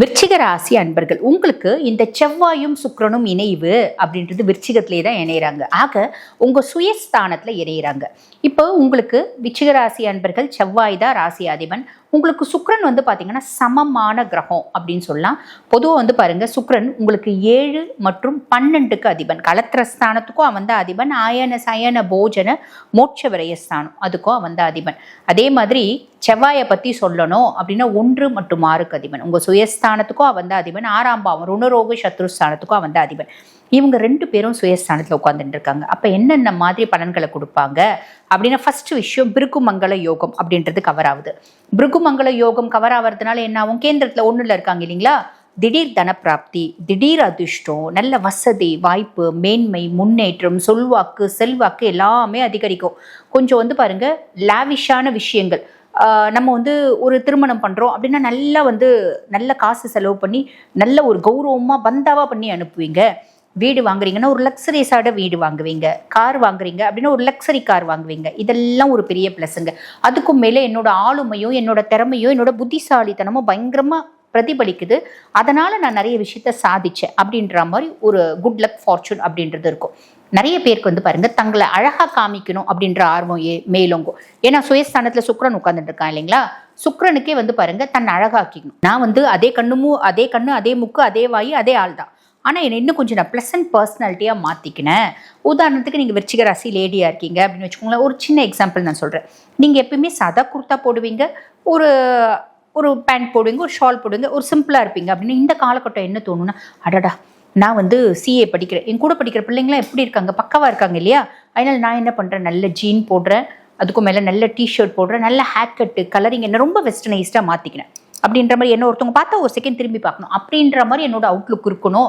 விருச்சிக ராசி அன்பர்கள் உங்களுக்கு இந்த செவ்வாயும் சுக்கரனும் இணைவு அப்படின்றது விருச்சிகத்திலே தான் இணையிறாங்க. ஆக உங்கள் சுயஸ்தானத்தில் இணையிறாங்க. இப்போ உங்களுக்கு விருச்சிக ராசி அன்பர்கள் செவ்வாய் தான் ராசி அதிபன். உங்களுக்கு சுக்கரன் வந்து பார்த்தீங்கன்னா சமமான கிரகம் அப்படின்னு சொல்லலாம். பொதுவாக வந்து பாருங்கள் சுக்கரன் உங்களுக்கு ஏழு மற்றும் பன்னெண்டுக்கு அதிபன். கலத்திரஸ்தானத்துக்கும் அவன் தான் அதிபன். ஆயன சயன போஜன மோட்ச விரயஸ்தானம். அதுக்கும் அவன் தான் அதிபன். அதே மாதிரி செவ்வாயை பற்றி சொல்லணும் அப்படின்னா ஒன்று மற்றும் ஆறுக்கு அதிபன். உங்கள் சுயஸ்தானத்துக்கும் அவன் தான் அதிபன். ஆறாம் பாவம் ருணரோக சத்ருஸ்தானத்துக்கும் அவன் தான் அதிபன். இவங்க ரெண்டு பேரும் சுயஸ்தானத்தில் உட்காந்துட்டு இருக்காங்க. அப்போ என்னென்ன மாதிரி பலன்களை கொடுப்பாங்க அப்படின்னா ஃபர்ஸ்ட் விஷயம் பிருகுமங்கல யோகம் அப்படின்றது கவர் ஆகுது. பிருகுமங்கல யோகம் கவர் ஆகிறதுனால என்ன ஆகும்? கேந்திரத்தில் ஒன்றில் இருக்காங்க இல்லைங்களா? திடீர் தனப்பிராப்தி திடீர் அதிர்ஷ்டம் நல்ல வசதி வாய்ப்பு மேன்மை முன்னேற்றம் சொல்வாக்கு செல்வாக்கு எல்லாமே அதிகரிக்கும். கொஞ்சம் வந்து பாருங்க லாவிஷான விஷயங்கள். நம்ம வந்து ஒரு திருமணம் பண்ணுறோம் அப்படின்னா நல்லா வந்து நல்ல காசு செலவு பண்ணி நல்ல ஒரு கௌரவமாக பந்தாவாக பண்ணி அனுப்புவீங்க. வீடு வாங்குறீங்கன்னா ஒரு லக்ஸரிஸாட வீடு வாங்குவீங்க. கார் வாங்குறீங்க அப்படின்னா ஒரு லக்ஸரி கார் வாங்குவீங்க. இதெல்லாம் ஒரு பெரிய ப்ளஸ்ஸுங்க அதுக்கும் மேலே என்னோட ஆளுமையும் என்னோட திறமையும் என்னோட புத்திசாலித்தனமும் பயங்கரமாக பிரதிபலிக்குது. அதனால நான் நிறைய விஷயத்த சாதிச்சேன் அப்படின்ற மாதிரி ஒரு குட் லக் ஃபார்ச்சூன் அப்படின்றது இருக்கும். நிறைய பேருக்கு வந்து பாருங்க தங்களை அழகா காமிக்கணும் அப்படின்ற ஆர்வம் ஏ மேலோங்கும். ஏன்னா சுயஸ்தானத்துல சுக்ரன் உட்கார்ந்துட்டு இருக்கான் இல்லைங்களா? சுக்ரனுக்கே வந்து பாருங்க தன்னை அழகாக்கிக்கணும். நான் வந்து அதே கண்ணுமும் அதே கண்ணு அதே முக்கு அதே வாயு அதே ஆள் தான். ஆனால் என்னை இன்னும் கொஞ்சம் நான் ப்ளசன்ட் பர்சனாலிட்டியாக மாற்றிக்கினேன் உதாரணத்துக்கு நீங்கள் விருச்சிக ராசி லேடியாக இருக்கீங்க அப்படின்னு வச்சுக்கோங்களேன் ஒரு சின்ன எக்ஸாம்பிள் நான் சொல்கிறேன் நீங்கள் எப்பயுமே சதா குர்த்தா போடுவீங்க ஒரு ஒரு பேண்ட் போடுவீங்க ஒரு ஷால் போடுவீங்க ஒரு சிம்பிளாக இருப்பீங்க அப்படின்னு. இந்த காலகட்டம் என்ன தோணுன்னா அடடா நான் வந்து சிஏ படிக்கிறேன். என் கூட படிக்கிற பிள்ளைங்களாம் எப்படி இருக்காங்க? பக்காவாக இருக்காங்க இல்லையா? அதனால் நான் என்ன பண்ணுறேன் நல்ல ஜீன் போடுறேன். அதுக்கும் மேலே நல்ல டிஷர்ட் போடுறேன். நல்ல ஹேர் கட்டு கலரிங் என்ன ரொம்ப வெஸ்டர்னைஸ்டாக மாற்றிக்கிறேன் அப்படின்ற மாதிரி என்ன ஒருத்தவங்க பார்த்தா ஒரு செகண்ட் திரும்பி பார்க்கணும். அப்படின்ற மாதிரி என்னோட அவுட்லுக் இருக்கணும்.